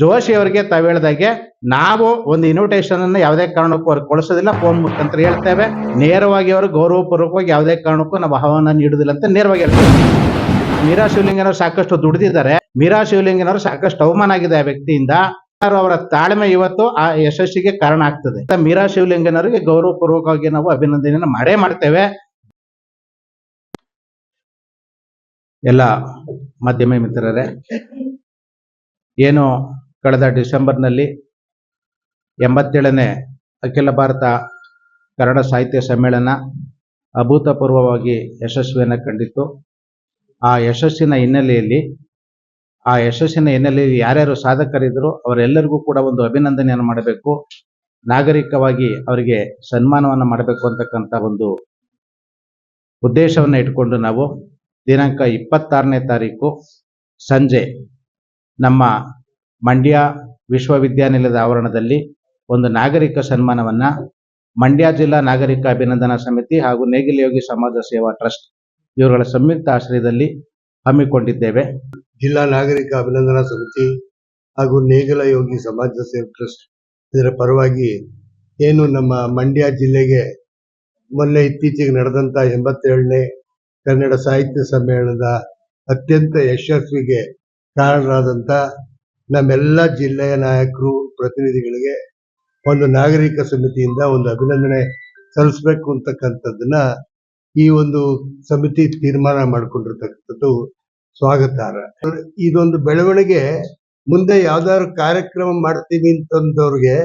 ಜೋಶಿ ಅವರಿಗೆ ತಾವು ಹೇಳಿದಾಗೆ ನಾವು ಒಂದು ಇನ್ವಿಟೇಷನ್ ಅನ್ನು ಯಾವುದೇ ಕಾರಣಕ್ಕೂ ಅವ್ರಿಗೆ ಕೊಡಿಸೋದಿಲ್ಲ ಫೋನ್ ಮುಖಾಂತರ ಹೇಳ್ತೇವೆ. ನೇರವಾಗಿ ಅವರು ಗೌರವಪೂರ್ವಕವಾಗಿ ಯಾವುದೇ ಕಾರಣಕ್ಕೂ ನಾವು ಆಹ್ವಾನ ನೀಡುದಿಲ್ಲ ಅಂತ ನೇರವಾಗಿ ಹೇಳ್ತೇವೆ. ಮೀರಾ ಶಿವಲಿಂಗನವರು ಸಾಕಷ್ಟು ದುಡಿದಿದ್ದಾರೆ. ಮೀರಾ ಶಿವಲಿಂಗನವರು ಸಾಕಷ್ಟು ಅವಮಾನ ಆಗಿದೆ ಆ ವ್ಯಕ್ತಿಯಿಂದ. ಅವರ ತಾಳ್ಮೆ ಇವತ್ತು ಆ ಯಶಸ್ಸಿಗೆ ಕಾರಣ ಆಗ್ತದೆ. ಮೀರಾ ಶಿವಲಿಂಗನವರಿಗೆ ಗೌರವಪೂರ್ವಕವಾಗಿ ನಾವು ಅಭಿನಂದನೆಯನ್ನು ಮಾಡೇ ಮಾಡ್ತೇವೆ. ಎಲ್ಲ ಮಾಧ್ಯಮ ಮಿತ್ರರೇ, ಏನು ಕಳೆದ ಡಿಸೆಂಬರ್ನಲ್ಲಿ ಎಂಬತ್ತೇಳನೇ ಅಖಿಲ ಭಾರತ ಕನ್ನಡ ಸಾಹಿತ್ಯ ಸಮ್ಮೇಳನ ಅಭೂತಪೂರ್ವವಾಗಿ ಯಶಸ್ವಿಯನ್ನು ಕಂಡಿತ್ತು. ಆ ಯಶಸ್ಸಿನ ಹಿನ್ನೆಲೆಯಲ್ಲಿ, ಆ ಯಶಸ್ಸಿನ ಹಿನ್ನೆಲೆಯಲ್ಲಿ ಯಾರ್ಯಾರು ಸಾಧಕರಿದ್ರು ಅವರೆಲ್ಲರಿಗೂ ಕೂಡ ಒಂದು ಅಭಿನಂದನೆಯನ್ನು ಮಾಡಬೇಕು. ನಾಗರಿಕವಾಗಿ ಅವರಿಗೆ ಸನ್ಮಾನವನ್ನು ಮಾಡಬೇಕು ಅಂತಕ್ಕಂಥ ಒಂದು ಉದ್ದೇಶವನ್ನು ಇಟ್ಕೊಂಡು ನಾವು ದಿನಾಂಕ ಇಪ್ಪತ್ತಾರನೇ ತಾರೀಕು ಸಂಜೆ ನಮ್ಮ ಮಂಡ್ಯ ವಿಶ್ವವಿದ್ಯಾನಿಲಯದ ಆವರಣದಲ್ಲಿ ಒಂದು ನಾಗರಿಕ ಸನ್ಮಾನವನ್ನ ಮಂಡ್ಯ ಜಿಲ್ಲಾ ನಾಗರಿಕ ಅಭಿನಂದನಾ ಸಮಿತಿ ಹಾಗೂ ನೇಗಿಲ ಯೋಗಿ ಸಮಾಜ ಸೇವಾ ಟ್ರಸ್ಟ್ ಇವರುಗಳ ಸಂಯುಕ್ತ ಆಶ್ರಯದಲ್ಲಿ ಹಮ್ಮಿಕೊಂಡಿದ್ದೇವೆ. ಜಿಲ್ಲಾ ನಾಗರಿಕ ಅಭಿನಂದನಾ ಸಮಿತಿ ಹಾಗೂ ನೇಗಲ ಯೋಗಿ ಸಮಾಜ ಸೇವಾ ಟ್ರಸ್ಟ್ ಇದರ ಪರವಾಗಿ ಏನು ನಮ್ಮ ಮಂಡ್ಯ ಜಿಲ್ಲೆಗೆ ಮೊನ್ನೆ ಇತ್ತೀಚೆಗೆ ನಡೆದಂತ ಎಂಬತ್ತೇಳನೇ ಕನ್ನಡ ಸಾಹಿತ್ಯ ಸಮ್ಮೇಳನದ ಅತ್ಯಂತ ಯಶಸ್ವಿಗೆ ಕಾರಣರಾದಂತ ನಮ್ಮೆಲ್ಲ ಜಿಲ್ಲೆಯ ನಾಯಕರು, ಪ್ರತಿನಿಧಿಗಳಿಗೆ ಒಂದು ನಾಗರಿಕ ಸಮಿತಿಯಿಂದ ಒಂದು ಅಭಿನಂದನೆ ಸಲ್ಲಿಸಬೇಕು ಅಂತಕ್ಕಂಥದ್ದನ್ನ ಈ ಒಂದು ಸಮಿತಿ ತೀರ್ಮಾನ ಮಾಡಿಕೊಂಡಿರ್ತಕ್ಕಂಥದ್ದು ಸ್ವಾಗತಾರ್ಹ. ಇದೊಂದು ಬೆಳವಣಿಗೆ. ಮುಂದೆ ಯಾವ್ದಾದ್ರು ಕಾರ್ಯಕ್ರಮ ಮಾಡ್ತೀವಿ ಅಂತಂದವ್ರಿಗೆ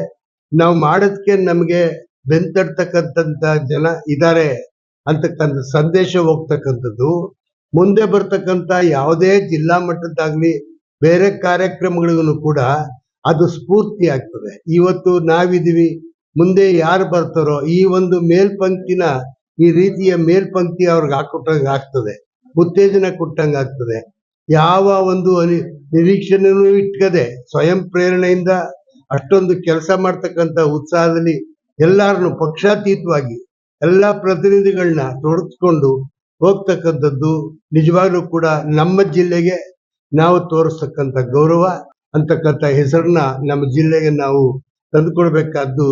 ನಾವು ಮಾಡೋದಕ್ಕೆ ನಮಗೆ ಬೆಂತಡ್ತಕ್ಕಂಥ ಜನ ಇದ್ದಾರೆ ಅಂತಕ್ಕಂಥ ಸಂದೇಶ ಹೋಗ್ತಕ್ಕಂಥದ್ದು. ಮುಂದೆ ಬರ್ತಕ್ಕಂಥ ಯಾವುದೇ ಜಿಲ್ಲಾ ಮಟ್ಟದ್ದಾಗ್ಲಿ ಬೇರೆ ಕಾರ್ಯಕ್ರಮಗಳಿಗೂ ಕೂಡ ಅದು ಸ್ಫೂರ್ತಿ ಆಗ್ತದೆ. ಇವತ್ತು ನಾವಿದೀವಿ ಮುಂದೆ ಯಾರು ಬರ್ತಾರೋ ಈ ಒಂದು ಮೇಲ್ಪಂಕ್ತಿನ, ಈ ರೀತಿಯ ಮೇಲ್ಪಂಕ್ತಿ ಅವ್ರಿಗೆ ಹಾಕೊಟ್ಟಂಗೆ ಆಗ್ತದೆ. ಉತ್ತೇಜನ ಕೊಟ್ಟಂಗೆ ಆಗ್ತದೆ. ಯಾವ ಒಂದು ಅನಿ- ಇಟ್ಕದೆ, ಸ್ವಯಂ ಪ್ರೇರಣೆಯಿಂದ ಅಷ್ಟೊಂದು ಕೆಲಸ ಮಾಡ್ತಕ್ಕಂಥ ಉತ್ಸಾಹದಲ್ಲಿ ಎಲ್ಲರನ್ನು ಪಕ್ಷಾತೀತವಾಗಿ, ಎಲ್ಲಾ ಪ್ರತಿನಿಧಿಗಳನ್ನ ತೊಡಸ್ಕೊಂಡು ಹೋಗ್ತಕ್ಕಂಥದ್ದು ನಿಜವಾಗ್ಲೂ ಕೂಡ ನಮ್ಮ ಜಿಲ್ಲೆಗೆ ನಾವು ತೋರಿಸ್ತಕ್ಕಂಥ ಗೌರವ, ಅಂತಕ್ಕಂಥ ಹೆಸರನ್ನ ನಮ್ಮ ಜಿಲ್ಲೆಗೆ ನಾವು ತಂದುಕೊಡ್ಬೇಕಾದ್ದು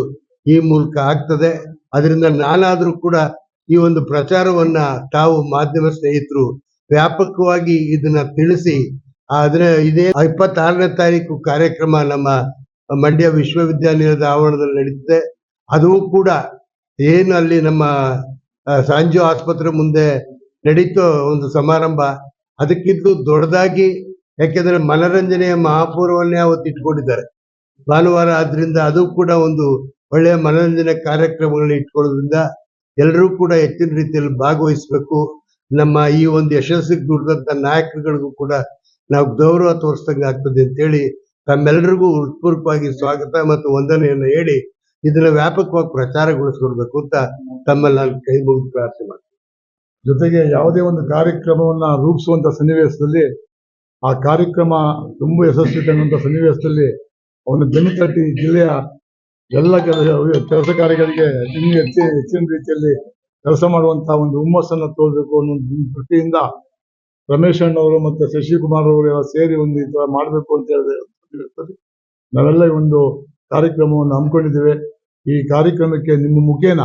ಈ ಮೂಲಕ ಆಗ್ತದೆ. ಅದರಿಂದ ನಾನಾದ್ರೂ ಕೂಡ ಈ ಒಂದು ಪ್ರಚಾರವನ್ನ ತಾವು ಮಾಧ್ಯಮ ಸ್ನೇಹಿತರು ವ್ಯಾಪಕವಾಗಿ ಇದನ್ನ ತಿಳಿಸಿ, ಆದ್ರೆ ಇದೇ ಇಪ್ಪತ್ತಾರನೇ ತಾರೀಕು ಕಾರ್ಯಕ್ರಮ ನಮ್ಮ ಮಂಡ್ಯ ವಿಶ್ವವಿದ್ಯಾನಿಲಯದ ಆವರಣದಲ್ಲಿ ನಡೀತದೆ. ಅದು ಕೂಡ ಏನು ಅಲ್ಲಿ ನಮ್ಮ ಸಾಂಜು ಆಸ್ಪತ್ರೆ ಮುಂದೆ ನಡೀತೋ ಒಂದು ಸಮಾರಂಭ ಅದಕ್ಕಿಂತ ದೊಡ್ಡದಾಗಿ ಯಾಕೆಂದ್ರೆ ಮನರಂಜನೆಯ ಮಹಾಪೂರ್ವನ್ನೇ ಅವತ್ತು ಇಟ್ಕೊಂಡಿದ್ದಾರೆ. ಭಾನುವಾರ ಆದ್ರಿಂದ ಅದು ಕೂಡ ಒಂದು ಒಳ್ಳೆಯ ಮನರಂಜನೆ ಕಾರ್ಯಕ್ರಮಗಳನ್ನ ಇಟ್ಕೊಳ್ಳೋದ್ರಿಂದ ಎಲ್ಲರೂ ಕೂಡ ಹೆಚ್ಚಿನ ರೀತಿಯಲ್ಲಿ ಭಾಗವಹಿಸಬೇಕು. ನಮ್ಮ ಈ ಒಂದು ಯಶಸ್ಸಿಗೆ ದುಡಿದಂತ ನಾಯಕರುಗಳಿಗೂ ಕೂಡ ನಾವು ಗೌರವ ತೋರಿಸ್ದಂಗೆ ಆಗ್ತದೆ ಅಂತೇಳಿ ತಮ್ಮೆಲ್ಲರಿಗೂ ಹೃತ್ಪೂರ್ವಕವಾಗಿ ಸ್ವಾಗತ ಮತ್ತು ವಂದನೆಯನ್ನು ಹೇಳಿ ಇದನ್ನ ವ್ಯಾಪಕವಾಗಿ ಪ್ರಚಾರಗೊಳಿಸ್ಕೊಡ್ಬೇಕು ಅಂತ ತಮ್ಮಲ್ಲಿ ನಾನು ಕೈ ಮುಗಿದು ಪ್ರಾರ್ಥನೆ ಮಾಡ್ತೀನಿ. ಜೊತೆಗೆ ಯಾವುದೇ ಒಂದು ಕಾರ್ಯಕ್ರಮವನ್ನ ರೂಪಿಸುವಂತ ಸನ್ನಿವೇಶದಲ್ಲಿ ಆ ಕಾರ್ಯಕ್ರಮ ತುಂಬಾ ಯಶಸ್ವಿ ಕಂಡಂಥ ಸನ್ನಿವೇಶದಲ್ಲಿ ಅವನು ಬೆನ್ನು ತಟ್ಟಿ ಜಿಲ್ಲೆಯ ಎಲ್ಲ ಕೆಲ- ಕೆಲಸ ಕಾರ್ಯಗಳಿಗೆ ಇನ್ನೂ ಹೆಚ್ಚಿನ ರೀತಿಯಲ್ಲಿ ಕೆಲಸ ಮಾಡುವಂತಹ ಒಂದು ಹುಮ್ಮಸ್ಸನ್ನು ತೋರಬೇಕು ಅನ್ನೋ ದೃಷ್ಟಿಯಿಂದ ರಮೇಶ್ ಅಣ್ಣವರು ಮತ್ತೆ ಶಶಿಕುಮಾರ್ ಅವರು ಎಲ್ಲ ಸೇರಿ ಒಂದು ಈ ತರ ಮಾಡಬೇಕು ಅಂತ ಹೇಳಿದ್ರೆ ನಾವೆಲ್ಲ ಈ ಒಂದು ಕಾರ್ಯಕ್ರಮವನ್ನು ಹಮ್ಮಿಕೊಂಡಿದ್ದೇವೆ. ಈ ಕಾರ್ಯಕ್ರಮಕ್ಕೆ ನಿಮ್ಮ ಮುಖೇನ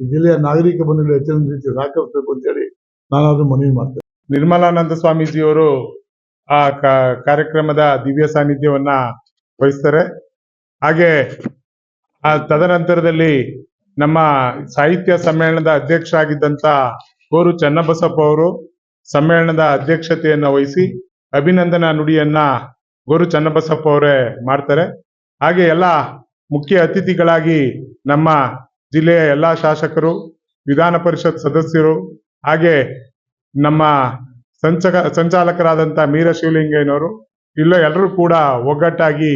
ಈ ಜಿಲ್ಲೆಯ ನಾಗರಿಕ ಬಂಧುಗಳು ಹೆಚ್ಚಿನ ರೀತಿ ಸಹಕರಿಸಬೇಕು ಅಂತೇಳಿ ನಾನಾದ್ರೂ ಮನವಿ ಮಾಡ್ತೇನೆ. ನಿರ್ಮಲಾನಂದ ಸ್ವಾಮೀಜಿಯವರು ಆ ಕಾರ್ಯಕ್ರಮದ ದಿವ್ಯ ಸಾನ್ನಿಧ್ಯವನ್ನ ವಹಿಸ್ತಾರೆ. ಹಾಗೆ, ಆ ತದನಂತರದಲ್ಲಿ ನಮ್ಮ ಸಾಹಿತ್ಯ ಸಮ್ಮೇಳನದ ಅಧ್ಯಕ್ಷ ಆಗಿದ್ದಂತ ಗೋರು ಚನ್ನಬಸಪ್ಪ ಅವರು ಸಮ್ಮೇಳನದ ಅಧ್ಯಕ್ಷತೆಯನ್ನ ವಹಿಸಿ ಅಭಿನಂದನಾ ನುಡಿಯನ್ನ ಗೋರು ಚನ್ನಬಸಪ್ಪ ಅವರೇ ಮಾಡ್ತಾರೆ. ಹಾಗೆ ಎಲ್ಲ ಮುಖ್ಯ ಅತಿಥಿಗಳಾಗಿ ನಮ್ಮ ಜಿಲ್ಲೆಯ ಎಲ್ಲ ಶಾಸಕರು, ವಿಧಾನ ಪರಿಷತ್ ಸದಸ್ಯರು, ಹಾಗೆ ನಮ್ಮ ಸಂಚಕ ಸಂಚಾಲಕರಾದಂತ ಮೀರ ಶಿವಲಿಂಗಯ್ಯನವರು ಇಲ್ಲ ಎಲ್ಲರೂ ಕೂಡ ಒಗ್ಗಟ್ಟಾಗಿ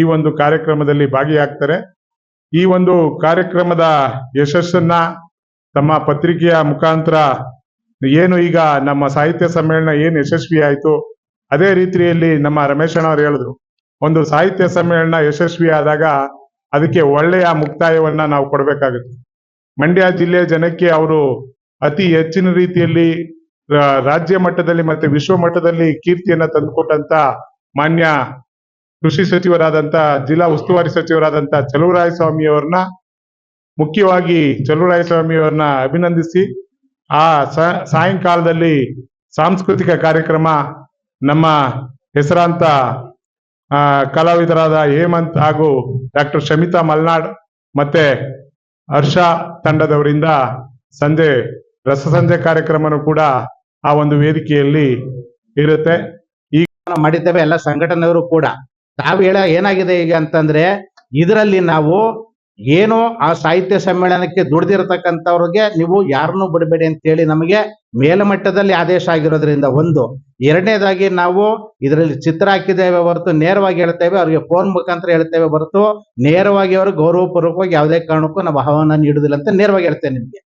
ಈ ಒಂದು ಕಾರ್ಯಕ್ರಮದಲ್ಲಿ ಭಾಗಿಯಾಗ್ತಾರೆ. ಈ ಒಂದು ಕಾರ್ಯಕ್ರಮದ ಯಶಸ್ಸನ್ನ ತಮ್ಮ ಪತ್ರಿಕೆಯ ಮುಖಾಂತರ ಏನು ಈಗ ನಮ್ಮ ಸಾಹಿತ್ಯ ಸಮ್ಮೇಳನ ಏನು ಯಶಸ್ವಿ ಆಯ್ತು, ಅದೇ ರೀತಿಯಲ್ಲಿ ನಮ್ಮ ರಮೇಶಣ್ಣ ಅವರು ಹೇಳಿದ್ರು, ಒಂದು ಸಾಹಿತ್ಯ ಸಮ್ಮೇಳನ ಯಶಸ್ವಿ ಆದಾಗ ಅದಕ್ಕೆ ಒಳ್ಳೆಯ ಮುಕ್ತಾಯವನ್ನ ನಾವು ಕೊಡಬೇಕಾಗುತ್ತೆ. ಮಂಡ್ಯ ಜಿಲ್ಲೆಯ ಜನಕ್ಕೆ ಅವರು ಅತಿ ಹೆಚ್ಚಿನ ರೀತಿಯಲ್ಲಿ ರಾಜ್ಯ ಮಟ್ಟದಲ್ಲಿ ಮತ್ತೆ ವಿಶ್ವ ಮಟ್ಟದಲ್ಲಿ ಕೀರ್ತಿಯನ್ನ ತಂದುಕೊಟ್ಟಂತ ಮಾನ್ಯ ಕೃಷಿ ಸಚಿವರಾದಂತ, ಜಿಲ್ಲಾ ಉಸ್ತುವಾರಿ ಸಚಿವರಾದಂತ ಚಲುವರಾಯಸ್ವಾಮಿ ಅವ್ರನ್ನ ಮುಖ್ಯವಾಗಿ ಚಲುವರಾಯಸ್ವಾಮಿ ಅವ್ರನ್ನ ಅಭಿನಂದಿಸಿ, ಆ ಸಾಯಂಕಾಲದಲ್ಲಿ ಸಾಂಸ್ಕೃತಿಕ ಕಾರ್ಯಕ್ರಮ ನಮ್ಮ ಹೆಸರಾಂತ ಕಲಾವಿದರಾದ ಹೇಮಂತ್ ಹಾಗೂ ಡಾಕ್ಟರ್ ಶಮಿತಾ ಮಲ್ನಾಡ್ ಮತ್ತೆ ಹರ್ಷ ತಂಡದವರಿಂದ ಸಂಜೆ ರಸಸಂಜೆ ಕಾರ್ಯಕ್ರಮನೂ ಕೂಡ ಆ ಒಂದು ವೇದಿಕೆಯಲ್ಲಿ ಇರುತ್ತೆ. ಈಗ ಮಾಡಿದ್ದೇವೆ ಎಲ್ಲ ಸಂಘಟನೆಯವರು ಕೂಡ. ತಾವು ಹೇಳ ಏನಾಗಿದೆ ಈಗ ಅಂತಂದ್ರೆ, ಇದರಲ್ಲಿ ನಾವು ಏನೋ ಆ ಸಾಹಿತ್ಯ ಸಮ್ಮೇಳನಕ್ಕೆ ದುಡ್ದಿರತಕ್ಕಂಥವ್ರಿಗೆ ನೀವು ಯಾರನ್ನೂ ಬಿಡಬೇಡಿ ಅಂತ ಹೇಳಿ ನಮಗೆ ಮೇಲ್ಮಟ್ಟದಲ್ಲಿ ಆದೇಶ ಆಗಿರೋದ್ರಿಂದ ಒಂದು. ಎರಡನೇದಾಗಿ ನಾವು ಇದರಲ್ಲಿ ಚಿತ್ರ ಹಾಕಿದ್ದೇವೆ ಹೊರತು ನೇರವಾಗಿ ಹೇಳ್ತೇವೆ, ಅವರಿಗೆ ಫೋನ್ ಮುಖಾಂತರ ಹೇಳ್ತೇವೆ ಹೊರತು ನೇರವಾಗಿ ಅವರು ಗೌರವಪೂರ್ವಕವಾಗಿ ಯಾವುದೇ ಕಾರಣಕ್ಕೂ ನಾವು ಆಹ್ವಾನ ನೀಡುದಿಲ್ಲ ಅಂತ ನೇರವಾಗಿ ಹೇಳ್ತೇವೆ ನಿಮ್ಗೆ.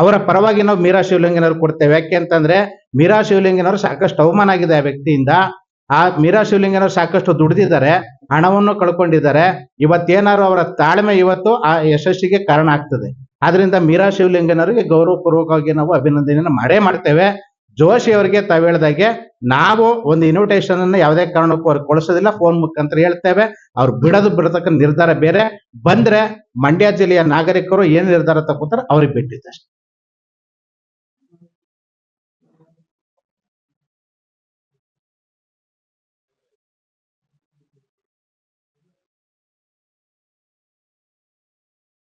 ಅವರ ಪರವಾಗಿ ನಾವು ಮೀರಾ ಶಿವಲಿಂಗನವ್ರು ಕೊಡ್ತೇವೆ. ಯಾಕೆ ಅಂತಂದ್ರೆ ಮೀರಾ ಶಿವಲಿಂಗನವರು ಸಾಕಷ್ಟು ಅವಮಾನ ಆಗಿದೆ ಆ ವ್ಯಕ್ತಿಯಿಂದ. ಆ ಮೀರಾ ಶಿವಲಿಂಗನವರು ಸಾಕಷ್ಟು ದುಡಿದಿದ್ದಾರೆ, ಹಣವನ್ನು ಕಳ್ಕೊಂಡಿದ್ದಾರೆ. ಇವತ್ತೇನಾದ್ರು ಅವರ ತಾಳ್ಮೆ ಇವತ್ತು ಆ ಯಶಸ್ಸಿಗೆ ಕಾರಣ ಆಗ್ತದೆ. ಆದ್ರಿಂದ ಮೀರಾ ಶಿವಲಿಂಗನವರಿಗೆ ಗೌರವಪೂರ್ವಕವಾಗಿ ನಾವು ಅಭಿನಂದನೆಯನ್ನು ಮಾಡೇ ಮಾಡ್ತೇವೆ. ಜೋಶಿ ಅವರಿಗೆ ತಾವು ಹೇಳ್ದಾಗೆ ನಾವು ಒಂದು ಇನ್ವಿಟೇಷನ್ ಅನ್ನು ಯಾವುದೇ ಕಾರಣಕ್ಕೂ ಅವ್ರಿಗೆ ಕೊಡಿಸೋದಿಲ್ಲ ಫೋನ್ ಮುಖಾಂತರ ಹೇಳ್ತೇವೆ. ಅವ್ರು ಬಿಡೋದು ಬಿಡತಕ್ಕ ನಿರ್ಧಾರ ಬೇರೆ. ಬಂದ್ರೆ ಮಂಡ್ಯ ಜಿಲ್ಲೆಯ ನಾಗರಿಕರು ಏನ್ ನಿರ್ಧಾರ ತಗೋತಾರೆ ಅವ್ರಿಗೆ ಬಿಟ್ಟಿದ್ದಷ್ಟೇ.